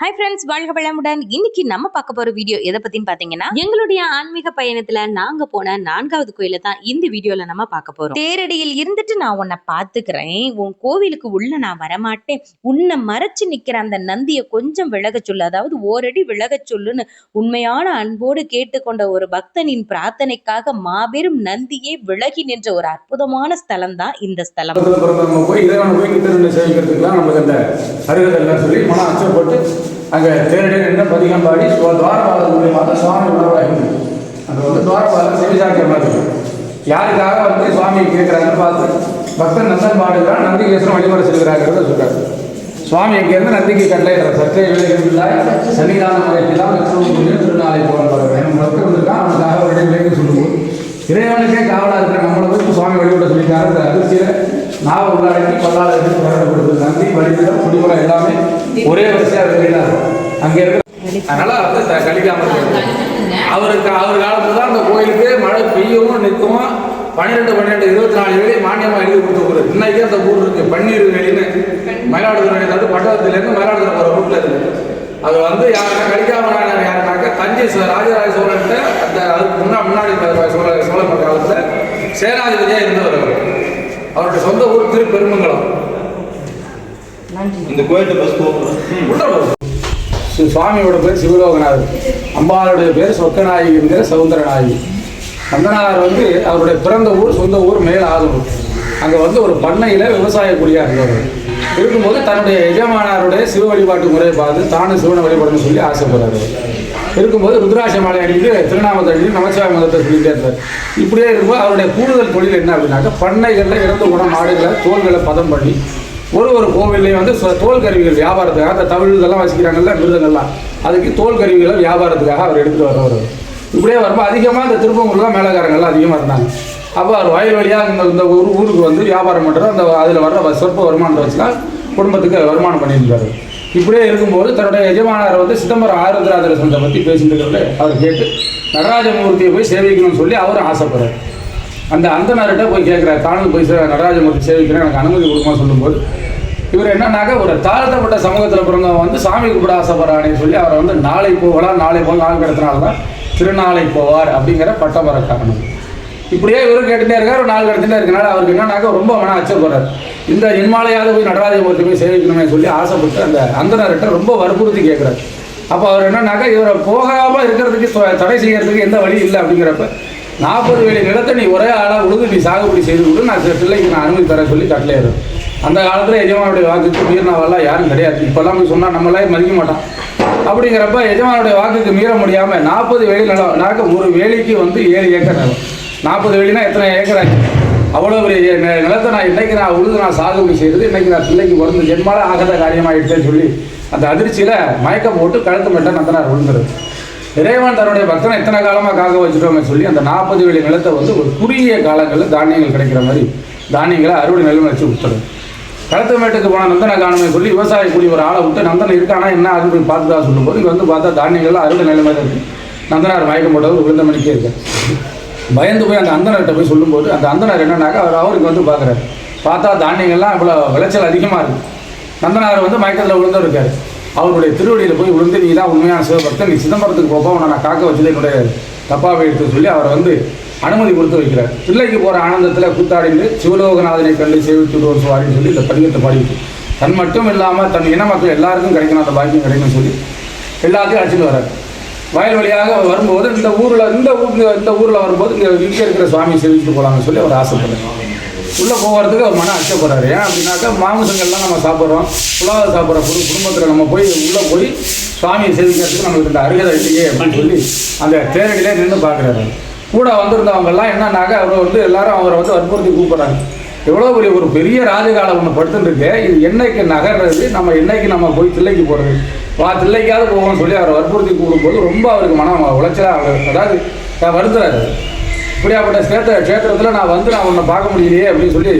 Hi friends வாழ்க வளமுடன். இன்னைக்கு நம்ம பார்க்க போற வீடியோ எதை பத்தின்னு பாத்தீங்கன்னா எங்களுடைய ஆன்மீக பயணத்துல நாங்க போன நான்காவது கோயில தான் இந்த வீடியோல நம்ம பார்க்க போறோம். தேரடியில் இருந்துட்டு நான் உன்னை பாத்துக்கிறேன் உன் கோவிலுக்கு உள்ள நான் வரமாட்டேன். உன்னை மறைச்சு நிக்கிற அந்த நந்தியை கொஞ்சம் விலக சொல்லு. அதாவது ஓரடி விலக சொல்லுன்னு உண்மையான அன்போடு கேட்டுக்கொண்ட ஒரு பக்தனின் பிரார்த்தனைக்காக மாபெரும் நந்தியே விலகி நின்ற ஒரு அற்புதமான ஸ்தலம். தான் இந்த ஸ்தலம் அங்கே தேரடி நின்று பதிகம் பாடி துவாரபாலர் மூலியமாக சுவாமி உணவாகி அங்கே வந்து துவாரபாலர் செவிசாக்கிய மாதிரி யாருக்காக வந்து சுவாமி கேட்குறாங்கன்னு பார்த்து பக்தன் நந்தன் பாடுகிறான் நந்திகேஸ்வரன் வழிபட செல்கிறாங்கிறத சொல்கிறார் சுவாமி இங்கேருந்து நந்திக்கு கட்டளையிடுற சற்றே விலைகளில்லாய் சன்னிதான முறைக்கெல்லாம் லட்சம் திருநாளை போகிறார் நம்ம பக்தர் வந்திருக்கான் அவனுக்காக ஒரு இடைவெளிக்கு சொல்லுவோம். இறைவனுக்கே காவலாக இருக்கிற நம்மளை போய் சுவாமி வழிபட சொல்லிட்டாரு அதிர்ச்சியை நான் உள்ளடக்கி பல்லாறு எடுத்து கொடுத்து நந்தி வழிபடம் குடிமரம் எல்லாமே ஒரே வரிசையாக வெளியிடாரு அங்கே இருக்கிற அதனால வந்து த- அவருக்கு அவர் காலத்துல தான் அந்த கோயிலுக்கு மழை பெய்யவும் நிற்கவும் பன்னிரெண்டு பன்னிரெண்டு இருபத்தி நாலு வேலை மானியமாக எழுதி கொடுத்துருக்குறது இன்னைக்கு அந்த ஊர் இருக்கு. பன்னீர் வேலின்னு மயிலாடுதுறை வந்து பட்டணத்துலேருந்து மயிலாடுதுறை போகிற ரூட்டில் இருக்கு அது வந்து யாருன்னா கழிக்காம நாயனார் யாருனாக்க தஞ்சை சோ- ராஜராஜ சோழன்ட்ட அந்த அதுக்கு முன்னாடி முன்னாடி சோழ சோழ காலத்தில் சேனாதிபதியாக இருந்தவர் அவர். அவருடைய சொந்த ஊர் திருப்பெருமங்கலம் இந்த கோயில்கிட்ட பஸ் போகணும். சுவாமியோட பேர் சிவலோகநாதர். அம்பாளுடைய பேர் சொக்கநாயகி என்கிற சவுந்தரநாயகி. கந்தனார் வந்து அவருடைய பிறந்த ஊர் சொந்த ஊர் மேல் ஆதூர் அங்கே வந்து ஒரு பண்ணையில் விவசாய குடியாக இருந்தவர். இருக்கும்போது தன்னுடைய எஜமானாருடைய சிவ வழிபாட்டு முறையை பார்த்து தானும் சிவனை வழிபடணும்னு சொல்லி ஆசைப்படுறாரு. இருக்கும்போது ருத்ராட்ச மாலை அணிந்து திருநாமத்தை அணிந்து நமச்சிவாய மதத்தை சொல்லிட்டே இருந்தார். இப்படியே இருக்கும்போது அவருடைய கூடுதல் தொழில் என்ன அப்படின்னாக்க பண்ணைகளில் இறந்து போன மாடுகளை தோள்களை பதம் பண்ணி ஒரு ஒரு கோவில்லையும் வந்து தோல் கருவிகள் வியாபாரத்துக்காக அந்த தமிழ் இதெல்லாம் வச்சுக்கிறாங்கல்ல மிருதங்கள்லாம் அதுக்கு தோல் கருவிகளை வியாபாரத்துக்காக அவர் எடுத்துகிட்டு வரவர் இப்படியே வரும்போது அதிகமாக இந்த திருப்பங்கூர் தான் மேலக்காரங்கள்லாம் அதிகமாக இருந்தாங்க. அப்போ அவர் வயல் வழியாக இந்த இந்த ஊர் ஊருக்கு வந்து வியாபாரம் பண்ணுறது அந்த அதில் வர்ற வ- சொற்ப வருமானத்தை வச்சுலாம் குடும்பத்துக்கு வருமானம் பண்ணியிருந்தாரு. இப்படியே இருக்கும்போது தன்னுடைய எஜமானார் வந்து சிதம்பரம் ஆருத்ராதர சந்தை பற்றி பேசிட்டு இருக்கிறத அவர் கேட்டு நடராஜமூர்த்தியை போய் சேவிக்கணும்னு சொல்லி அவரும் ஆசைப்படுறாரு. அந்த அந்தனர்கிட்ட போய் கேட்குறாரு தானும் போய் நடராஜமூர்த்தி சேவிக்கிறேன் எனக்கு அனுமதி கொடுக்குமா சொல்லும்போது இவர் என்னன்னாக்க ஒரு தாழ்த்தப்பட்ட சமூகத்தில் பிறந்தவன் வந்து சாமி கும்பிட ஆசைப்படுறானே சொல்லி அவரை வந்து நாளை போகலாம் நாளை போக நாள் கிடத்தினால திருநாளை போவார் அப்படிங்கிற பட்டம் வர காரணம் இப்படியே இவரும் கேட்டுட்டே இருக்காரு ஒரு நாள் கிடத்துட்டே இருக்கனால அவருக்கு என்னன்னாக்க ரொம்ப மன அச்சப்படுறாரு இந்த இன்மாலையாவது போய் நடராஜை போய் சேவிக்கணுமே சொல்லி ஆசைப்பட்டு அந்த அந்தனர்கிட்ட ரொம்ப வற்புறுத்தி கேட்குறாரு அப்போ அவர் என்னன்னாக்கா இவரை போகாமல் இருக்கிறதுக்கு தடை செய்யறதுக்கு எந்த வழி இல்லை அப்படிங்கிறப்ப நாற்பது வேலி நிலத்தை நீ ஒரே ஆளாக உழுது நீ சாகுபடி செய்து கொடு நான் சில பிள்ளைக்கு நான் அனுமதி தர சொல்லி கட்டளையிடும் அந்த காலத்தில் எஜமானுடைய வாக்குக்கு மீறினவெல்லாம் யாரும் கிடையாது. இப்போல்லாம் போய் சொன்னால் நம்மளே மதிக்க மாட்டான். அப்படிங்கிறப்ப எஜமானுடைய வாக்குக்கு மீற முடியாமல் நாற்பது வேலி நிலம் நாக்க ஒரு வேலைக்கு வந்து ஏழு ஏக்கர் நிலம். நாற்பது வேலினா எத்தனை ஏக்கர்? ஆச்சு அவ்வளோ பெரிய நிலத்தை நான் இன்னைக்கு நான் உழுது நான் சாகுபடி செய்கிறது இன்னைக்கு நான் பிள்ளைக்கு பிறந்து ஜென்மால ஆகாத காரியமாயிடுச்சேன்னு சொல்லி அந்த அதிர்ச்சியில் மயக்கம் போட்டு கழுத்து மட்டும் நந்தனார் விழுந்துருது. இறைவன் தன்னுடைய பக்தனை எத்தனை காலமாக காக்க வச்சுட்டோம்னு சொல்லி அந்த நாற்பது வேலி நிலத்தை வந்து ஒரு குறுகிய காலங்களில் தானியங்கள் கிடைக்கிற மாதிரி தானியங்களை அறுவடை நிலைமை வச்சு விட்டுறது கழுத்து மேட்டுக்கு போன நந்தனை காணுமே சொல்லி விவசாய கூலி ஒரு ஆளை விட்டு நந்தன் இருக்கானா? என்ன அது போய் பார்த்துதான் சொல்லும்போது இங்கே வந்து பார்த்தா தானியங்கள்லாம் அறுவடை நிலைமை இருக்குது நந்தனார் மயக்கம் போட்டது விழுந்த மணிக்கே இருக்கு பயந்து போய் அந்த அந்தனர்கிட்ட போய் சொல்லும்போது அந்த அந்தனர் என்னன்னாக்கா அவர் அவருக்கு வந்து பார்க்குறாரு. பார்த்தா தானியங்கள்லாம் இவ்வளோ விளைச்சல் அதிகமாக இருக்குது நந்தனார் வந்து மயக்கத்தில் விழுந்து அவருடைய திருவடியில் போய் விழுந்து நீ தான் உண்மையான சிவபக்தன். நீ சிதம்பரத்துக்கு போப்பா உன்னை நான் காக்க வச்சது என்னுடைய தப்பாவை எடுத்து சொல்லி அவரை வந்து அனுமதி கொடுத்து வைக்கிறார். பிள்ளைக்கு போகிற ஆனந்தத்தில் கூத்தாடிந்து சிவலோகநாதனை கண்டு சேவித்துடுவோம் ஒரு சுவாரின்னு சொல்லி இந்த பதிகத்தை பாடிட்டு தன் மட்டும் இல்லாமல் தன் இன மக்கள் எல்லாருக்கும் கிடைக்கணும் அந்த பாக்கியம் கிடைக்கும்னு சொல்லி எல்லாத்தையும் அழைச்சிட்டு வர்றார். வயல் வழியாக வரும்போது இந்த ஊரில் இந்த ஊர் இந்த ஊரில் வரும்போது இங்கே இங்கே இருக்கிற சுவாமி சேவிச்சுட்டு போகலாம்னு சொல்லி அவர் ஆசைப்படுறாங்க உள்ளே போகிறதுக்கு அவர் மன அச்சப்படுறாரு ஏன் அப்படின்னாக்கா மாமிசங்கள்லாம் நம்ம சாப்பிட்றோம் புலாவை சாப்பிட்ற குடு குடும்பத்தில் நம்ம போய் உள்ளே போய் சுவாமியை சேவிக்கிறதுக்கு நம்மளுக்கு இந்த அருகதை இல்லையே அப்படின்னு சொல்லி அந்த தேரடியிலே நின்று பார்க்குறாரு. கூட வந்திருந்தவங்கெல்லாம் என்னன்னாக்கா அவர் வந்து எல்லாரும் அவரை வந்து வற்புறுத்தி கூப்பிட்றாங்க. எவ்வளோ பெரிய ஒரு பெரிய ராஜகாலம் ஒன்று படுத்துட்டுருக்கு. இது என்னைக்கு நகர்றது? நம்ம என்னைக்கு நம்ம போய் தில்லைக்கு போகிறது வா தில்லைக்காவது போவோம்னு சொல்லி அவரை வற்புறுத்தி கூடும்போது ரொம்ப அவருக்கு மனம் உளைச்சலாக அதாவது வருத்துறாரு இப்படியாப்பட்ட சேத்திர க்ஷேத்திரத்தில் நான் வந்து நான் உன்னை பார்க்க முடியலையே அப்படின்னு சொல்லி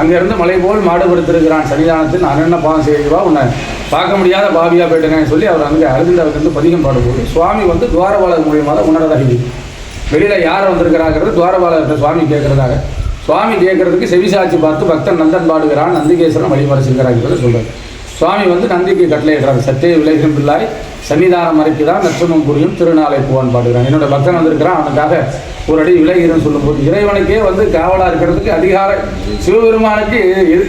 அங்கேருந்து மலை போல் மாடுபடுத்திருக்கிறான் சன்னிதானத்தில். நான் என்ன பாவம் செய்வா உன்னை பார்க்க முடியாத பாவியாக போயிட்டேன்னு சொல்லி அவர் அங்கே அருந்தவர்லேருந்து பதிகம் பாடும்போது சுவாமி வந்து துவாரபாலர் மூலியமாக தான் உணரதாக வெளியில் யார் வந்திருக்கிறாங்கிறது துவாரபாலர்கிட்ட சுவாமி கேட்குறதாக. சுவாமி கேட்கறதுக்கு செவிசாட்சி பார்த்து பக்தன் நந்தன் பாடுகிறான் நந்திகேஸ்வரன் வழிமறைச்சிருக்கிறாங்கிறத சொல்கிறார் சுவாமி வந்து நந்திக்கு கட்டளையிடுறாரு. சத்திய விளையும் பிள்ளாய் சன்னிதானம் மறைக்குதான் நச்சமம் புரியும் திருநாளை போவான் பாடுகிறான். என்னோட பக்தன் வந்திருக்கிறான் அவனுக்காக ஒரு அடி விலகிறேன்னு சொல்லும்போது இறைவனுக்கே வந்து காவலாக இருக்கிறதுக்கு அதிகார சிவபெருமானுக்கு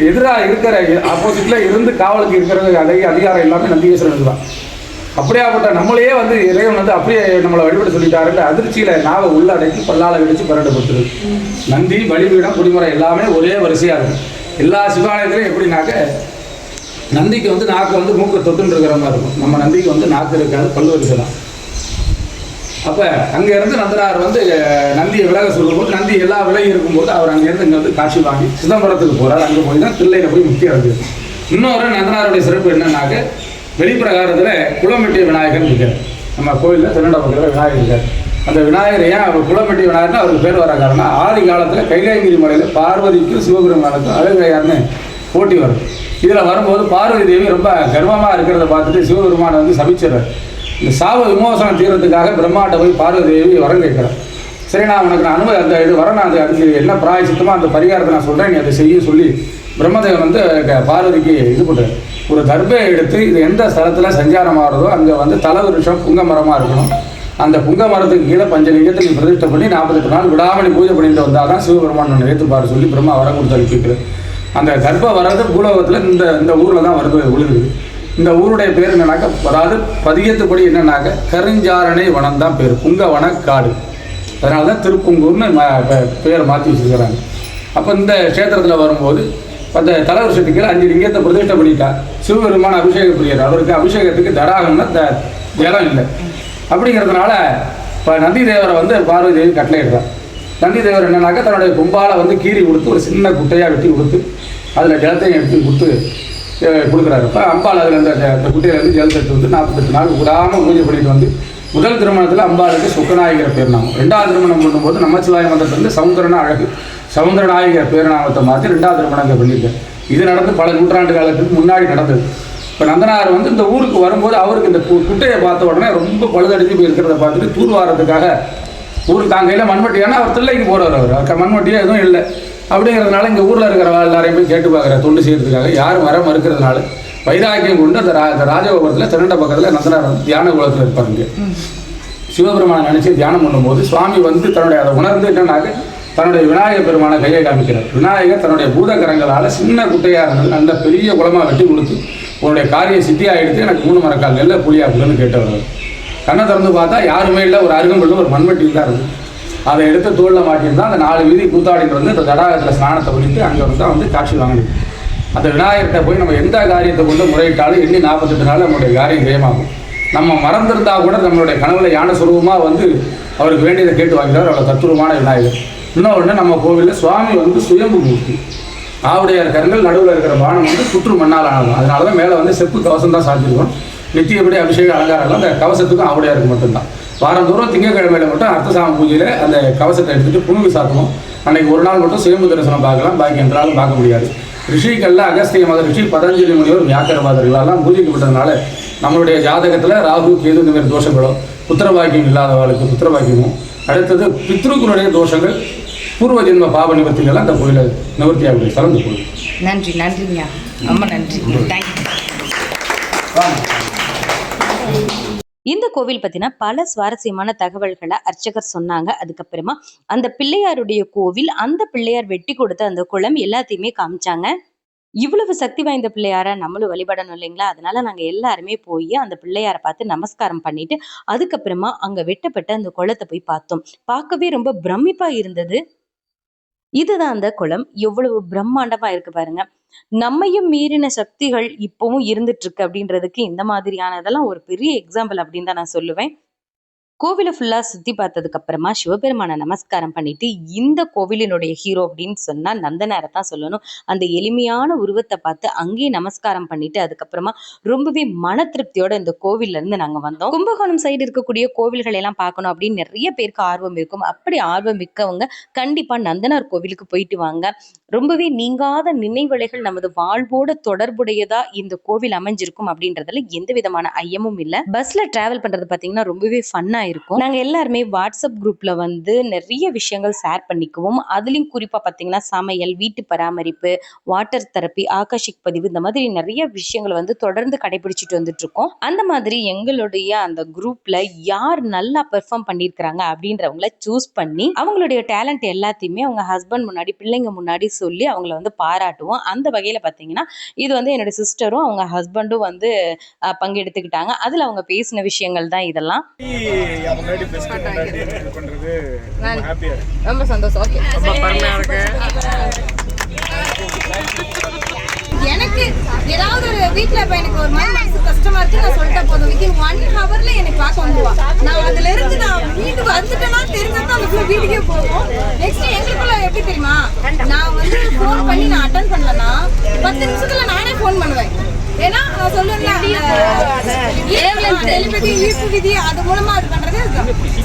எதிராக இருக்கிற ஆப்போசிட்டில் இருந்து காவலுக்கு இருக்கிறது அதிக அதிகாரம் எல்லாமே நந்திகேஸ்வரனுக்கு தான் அப்படியாப்பட்ட நம்மளே வந்து இறைவன் வந்து அப்படியே நம்மளை வழிபட சொல்லிட்டாருன்ற அதிர்ச்சியில நாவை உள்ள அடக்கி பல்லால வெடிச்சு பரடப்பட்டுருது நந்தி பலிபீடம் குடிமுறை எல்லாமே ஒரே வரிசையா இருக்கும் எல்லா சிவாலயத்திலையும் எப்படின்னாக்க நந்திக்கு வந்து நாக்கு வந்து மூக்கு தொத்துன்னு இருக்கிற மாதிரி இருக்கும். நம்ம நந்திக்கு வந்து நாக்கு இருக்காது பல்லு வரிசை தான் அப்ப அங்க இருந்து நந்தனார் வந்து நந்தியை விலக சொல்லும்போது நந்தி எல்லா விலகி இருக்கும்போது அவர் அங்கேருந்து இங்கே வந்து காட்சி வாங்கி சிதம்பரத்துக்கு போகிறார் அங்க போய் தான் தில்லையில போய் முக்கியம் இருக்குது இன்னொரு நந்தனாருடைய சிறப்பு என்னன்னாக்க வெளிப்பிரகாரத்தில் குளமெட்டி விநாயகர் இருக்கார். நம்ம கோயிலில் திருநண்ட பக்கத்தில் விநாயகர் இருக்கார். அந்த விநாயகர் ஏன் அவர் குளமெட்டி விநாயகர்னு அவருக்கு பேர் வர காரணம் ஆதி காலத்தில் கைலாயகிரி மலையில் பார்வதிக்கும் சிவபெருமானுக்கும் அழகையார்னு போட்டி வரும். இதில் வரும்போது பார்வதி தேவி ரொம்ப கர்வமாக இருக்கிறத பார்த்துட்டு சிவபெருமானை வந்து சபிச்சிடுறார். இந்த சாப விமோசனம் தீர்றதுக்காக பிரம்மாட்ட போய் பார்வதி தேவி வரம் கேட்குறேன் சரி நான் உனக்கு நான் அனுமதி அந்த இது வரேன் நான் அது அதுக்கு என்ன பிராயசித்தமோ அந்த பரிகாரத்தை நான் சொல்கிறேன் நீ அதை செய்ய சொல்லி பிரம்மதேவன் வந்து பார்வதிக்கு இது பண்ணுறாரு ஒரு தர்பையை எடுத்து இது எந்த ஸ்தலத்தில் சஞ்சாரம் ஆகிறதோ அங்கே வந்து தலை விருஷம் புங்க மரமாக இருக்கணும். அந்த புங்க மரத்துக்கு கீழே பஞ்சலிங்கத்தை நீ பிரதிஷ்டை பண்ணி நாற்பத்தெட்டு நாள் விடாமல் நீ பூஜை பண்ணிட்டு வந்தால் தான் சிவபெருமான் ஏற்றுப்பார் சொல்லி பிரம்மா வரம் கொடுத்து அனுப்பிக்கிறது அந்த கர்ப்ப வர்றது பூலோகத்தில் இந்த இந்த ஊரில் தான் வருது விழுகுது இந்த ஊருடைய பேர் என்னன்னாக்க அதாவது பதியத்துப்படி என்னன்னாக்க கருஞ்சாரணை வனம் தான் பேர் புங்கவன காடு அதனால தான் திருப்புங்கூர்னு ம பேரை மாற்றி வச்சிருக்கிறாங்க. அப்போ இந்த க்ஷேத்திரத்தில் வரும்போது அந்த தலைவருஷத்துக்கு வருஷத்துக்கு அஞ்சு லிங்கத்தை பிரதிஷ்டை பண்ணிட்டார் சிவபெருமான அபிஷேக புரியார் அவருக்கு அபிஷேகத்துக்கு தடாகம்னா த ஜலம் இல்லை. அப்படிங்கிறதுனால இப்போ நந்தி தேவரை வந்து பார்வதி தேவி கட்டளையிடுறார். நந்தி தேவர் என்னன்னாக்கா தன்னுடைய கும்பால வந்து கீறி கொடுத்து ஒரு சின்ன குட்டையாக வெட்டி கொடுத்து அதில் ஜலத்தையும் எடுத்து கொடுத்து கொடுக்குறாரு. இப்போ அம்பாள் அதில் அந்த அந்த குட்டையில ஜலத்தை எடுத்து வந்து நாற்பத்தெட்டு நாள் விடாமல் பூஜை பண்ணிட்டு வந்து முதல் திருமணத்தில் அம்பாளுக்கு சுக்கநாயகர் பேர் நாமம். ரெண்டாவது திருமணம் பண்ணும்போது நமச்சிவாய மந்திரத்துலேருந்து சவுந்தரனா அழகு சவுந்தரநாயகிற பேர் நாமத்தை மாற்றி ரெண்டாவது திருமணம் இங்கே பண்ணியிருக்காரு. இது நடந்து பல நூற்றாண்டு காலத்துக்கு முன்னாடி நடந்தது. இப்போ நந்தனார் வந்து இந்த ஊருக்கு வரும்போது அவருக்கு இந்த குட்டையை பார்த்த உடனே ரொம்ப பழுதடிஞ்சு போய் இருக்கிறத பார்த்துட்டு தூர்வாரத்துக்காக ஊர் தாங்கையில் மண்வெட்டி. ஏன்னா அவர் தில்லைக்கு போகிறவர் அவர். அவருக்கு மண்வெட்டியே எதுவும் இல்லை. அப்படிங்கிறதுனால இங்கே ஊரில் இருக்கிற எல்லாரையும் போய் கேட்டு பார்க்குற தொண்டு செய்யறதுக்காக. யாரும் வர மறுக்கிறதுனால வைராக்கியம் கொண்டு அந்த ரா ராஜகோபுரத்தில் திருண்ட பக்கத்தில் நந்தனார் வந்து தியான குலத்தில் இருப்பாருங்க. சிவபெருமானை நினைச்சு தியானம் பண்ணும்போது சுவாமி வந்து தன்னுடைய அதை உணர்ந்து என்னன்னாக்க தன்னுடைய விநாயகர் பெருமானை கையை காமிக்கிறார். விநாயகர் தன்னுடைய பூதகரங்களால் சின்ன குட்டையாக இருந்தது நல்ல பெரிய குளமாக வெட்டி கொடுத்து உன்னுடைய காரிய சித்தியாக எடுத்து எனக்கு மூணு மரக்கால் நெல்ல புளியா புள்ளுன்னு கேட்டவர் கண்ணை திறந்து பார்த்தா யாருமே இல்லை ஒரு அருகம்புள்ள ஒரு மண்வெட்டி தான் இருந்தது அதை எடுத்து தோளில் மாட்டியிருந்தா அந்த நாலு வீதி கூத்தாடிட்டு வந்து இந்த தடாகத்தில் ஸ்நானத்தை பண்ணிட்டு அங்கே வந்து வந்து காட்சி வாங்கினது. அந்த விநாயகர்கிட்ட போய் நம்ம எந்த காரியத்தை கொண்டு முறையிட்டாலும் எண்ணி நாற்பத்தெட்டு நாள் நம்மளுடைய காரியம் ஜெயமாகும் நம்ம மறந்திருந்தா கூட நம்மளுடைய கனவுல யானை சுரூபமாக வந்து அவருக்கு வேண்டியதை கேட்டு வாங்கிறார் அவ்வளோ தத்துவமான விநாயகர். இன்னொன்று நம்ம கோவிலில் சுவாமி வந்து சுயம்பு மூர்த்தி. ஆவுடையார் கருங்கள் நடுவில் இருக்கிற பானம் வந்து புற்று மண்ணால் ஆனது. அதனால தான் மேலே வந்து செப்பு கவசம் தான் சாத்திருக்கோம் நித்தியப்படி அபிஷேக அலங்காரம் அந்த கவசத்துக்கும் ஆவுடையாருக்கு மட்டும்தான். வாரந்தோறும் திங்கட்கிழமையில மட்டும் அர்த்தசாம பூஜையில் அந்த கவசத்தை எடுத்துட்டு புனுகு சாத்தணும் அன்னைக்கு ஒரு நாள் மட்டும் சுயம்பு தரிசனம் பார்க்கலாம். பாக்கி எந்த நாளும் பார்க்க முடியாது. ரிஷிகள்ல அகஸ்திய மகரிஷி பதஞ்சலி முனிவர் வியாக்கரவாதர்களெல்லாம் பூஜைக்கப்பட்டதுனால நம்மளுடைய ஜாதகத்தில் ராகு கேது இந்த மாதிரி தோஷங்களோ புத்திரபாக்கியம் இல்லாதவர்களுக்கு புத்திரபாக்கியமும். அடுத்தது பித்ருக்களுடைய தோஷங்கள் பூர்வ ஜென்ம பாவ நிவர்த்திகள்லாம் அந்த கோயிலை நிவர்த்தி ஆகக்கூடிய ஸ்தலம் இந்த கோயில். நன்றி நன்றிங்க. ரொம்ப நன்றி. தேங்க்யூ இந்த கோவில் பத்தின பல சுவாரஸ்யமான தகவல்களை அர்ச்சகர் சொன்னாங்க. அதுக்கப்புறமா அந்த பிள்ளையாருடைய கோவில் அந்த பிள்ளையார் வெட்டி கொடுத்த அந்த குளம் எல்லாத்தையுமே காமிச்சாங்க. இவ்வளவு சக்தி வாய்ந்த பிள்ளையார? நம்மளும் வழிபடணும் இல்லைங்களா? அதனால நாங்க எல்லாருமே போய் அந்த பிள்ளையாரை பார்த்து நமஸ்காரம் பண்ணிட்டு அதுக்கப்புறமா அங்க வெட்டப்பட்ட அந்த குளத்தை போய் பார்த்தோம். பார்க்கவே ரொம்ப பிரமிப்பா இருந்தது. இதுதான் அந்த குளம். எவ்வளவு பிரம்மாண்டமா இருக்கு பாருங்க. நம்மையும் மீறின சக்திகள் இப்பவும் இருந்துட்டு இருக்கு அப்படின்றதுக்கு இந்த மாதிரியானதெல்லாம் ஒரு பெரிய எக்ஸாம்பிள் அப்படின்னு தான் நான் சொல்லுவேன். கோவிலை ஃபுல்லாக சுற்றி பார்த்ததுக்கு அப்புறமா சிவபெருமான நமஸ்காரம் பண்ணிட்டு இந்த கோவிலினுடைய ஹீரோ அப்படின்னு சொன்னால் நந்தனாரை தான் சொல்லணும். அந்த எளிமையான உருவத்தை பார்த்து அங்கேயே நமஸ்காரம் பண்ணிட்டு அதுக்கப்புறமா ரொம்பவே மன திருப்தியோட இந்த கோவிலேருந்து நாங்கள் வந்தோம். கும்பகோணம் சைடு இருக்கக்கூடிய கோவில்கள் எல்லாம் பார்க்கணும் அப்படின்னு நிறைய பேருக்கு ஆர்வம் இருக்கும். அப்படி ஆர்வம் மிக்கவங்க கண்டிப்பாக நந்தனார் கோவிலுக்கு போயிட்டு வாங்க. ரொம்பவே நீங்காத நினைவலைகள் நமது வாழ்வோட தொடர்புடையதா இந்த கோவில் அமைஞ்சிருக்கும் அப்படின்றதுல எந்த விதமான ஐயமும் இல்லை. பஸ்ல டிராவல் பண்றது பார்த்தீங்கன்னா ரொம்பவே ஃபன்னா தான் இருக்கும். நாங்கள் எல்லாருமே வாட்ஸ்அப் குரூப்பில் வந்து நிறைய விஷயங்கள் ஷேர் பண்ணிக்குவோம். அதுலேயும் குறிப்பாக பார்த்தீங்கன்னா சமையல் வீட்டு பராமரிப்பு வாட்டர் தெரப்பி ஆகாஷிக் பதிவு இந்த மாதிரி நிறைய விஷயங்கள் வந்து தொடர்ந்து கடைபிடிச்சிட்டு வந்துட்ருக்கோம் அந்த மாதிரி எங்களுடைய அந்த குரூப்பில் யார் நல்லா பெர்ஃபார்ம் பண்ணியிருக்கிறாங்க அப்படின்றவங்கள சூஸ் பண்ணி அவங்களுடைய டேலண்ட் எல்லாத்தையுமே அவங்க ஹஸ்பண்ட் முன்னாடி பிள்ளைங்க முன்னாடி சொல்லி அவங்கள வந்து பாராட்டுவோம். அந்த வகையில் பார்த்தீங்கன்னா இது வந்து என்னோட சிஸ்டரும் அவங்க ஹஸ்பண்டும் வந்து பங்கெடுத்துக்கிட்டாங்க. அதில் அவங்க பேசின விஷயங்கள் தான் இதெல்லாம். முன்னாடி பெஸ்ட் முன்னாடி இது பண்றது ரொம்ப ஹாப்பியா இருக்கு. ரொம்ப சந்தோஷம். ஓகே ரொம்ப பெருமையா இருக்கு. எனக்கு ஏதாவது ஒரு வீட்ல இப்ப எனக்கு ஒரு மாதிரி மனசு கஷ்டமா இருக்கு நான் சொல்லிட்டா போதும். வித்தின் ஒன் ஹவர்ல எனக்கு பார்க்க வந்துருவா. நான் அதுல இருந்து நான் வீட்டுக்கு வந்துட்டேன்னா தெரிஞ்சா அந்த வீட்டுக்கே போகும் நெக்ஸ்ட் எங்களுக்குள்ள எப்படி தெரியுமா? நான் வந்து ஃபோன் பண்ணி நான் அட்டன் பண்ணலன்னா பத்து நிமிஷத்துல நானே ஃபோன் பண்ணுவேன் ஏன்னா நான் சொல்லுவேன்ல டெலிபதி ஈர்ப்பு விதி அது மூலமா அது பண்றது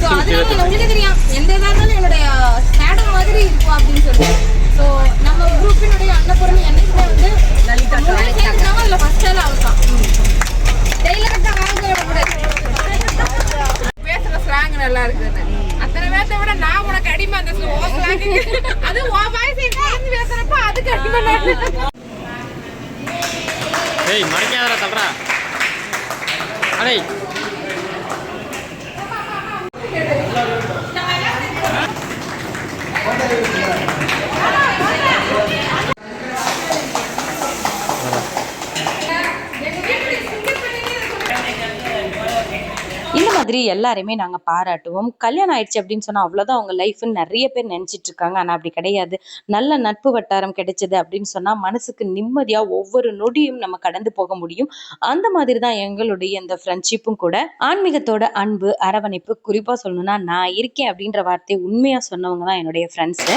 ஸோ அதனால உங்களுக்கு தெரியும்? எந்த இதா இருந்தாலும் என்னுடைய ஷேடோ மாதிரி இருக்கும் அப்படின்னு சொல்லி ஸோ நம்ம குரூப்பினுடைய அன்னபூரணி என்னைக்குமே வந்து லலிதா அதுல ஃபர்ஸ்ட் ஆள் அவள் தான். டெய்லி கட்டா வாங்க பேசுற ஸ்லாங் நல்லா இருக்குன்னு. அத்தனை பேர்த்த விட நான் உனக்கு அடிமை அந்த ஸ்லாங் அது உன் வாய்ஸ் பேசுறப்ப அதுக்கு அடிமை. ஏய் மறைக்காதடா தல்றா அடே இந்த மாதிரி எல்லாருமே நாங்கள் பாராட்டுவோம். கல்யாணம் ஆயிடுச்சு அப்படின்னு சொன்னால் அவ்வளோதான் அவங்க லைஃப்னு நிறைய பேர் நினச்சிட்டு இருக்காங்க. ஆனால் அப்படி கிடையாது. நல்ல நட்பு வட்டாரம் கிடைச்சது அப்படின்னு சொன்னால் மனசுக்கு நிம்மதியாக ஒவ்வொரு நொடியும் நம்ம கடந்து போக முடியும். அந்த மாதிரி தான் எங்களுடைய இந்த ஃப்ரெண்ட்ஷிப்பும் கூட. ஆன்மீகத்தோட அன்பு அரவணைப்பு குறிப்பாக சொல்லணும்னா நான் இருக்கேன் அப்படின்ற வார்த்தையை உண்மையாக சொன்னவங்க தான் என்னுடைய ஃப்ரெண்ட்ஸு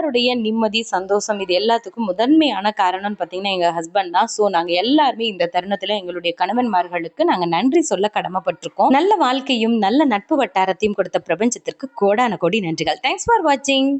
எல்லாருடைய நிம்மதி சந்தோஷம் இது எல்லாத்துக்கும் முதன்மையான காரணம்னு பார்த்தீங்கன்னா எங்கள் ஹஸ்பண்ட் தான். ஸோ நாங்கள் எல்லாருமே இந்த தருணத்தில் எங்களுடைய கணவன்மார்களுக்கு நாங்கள் நன்றி சொல்ல கடமைப்பட்டிருக்கோம். நல்ல வாழ்க்கையும் நல்ல நட்பு வட்டாரத்தையும் கொடுத்த பிரபஞ்சத்திற்கு கோடான கோடி நன்றிகள். தேங்க்ஸ் ஃபார் வாட்சிங்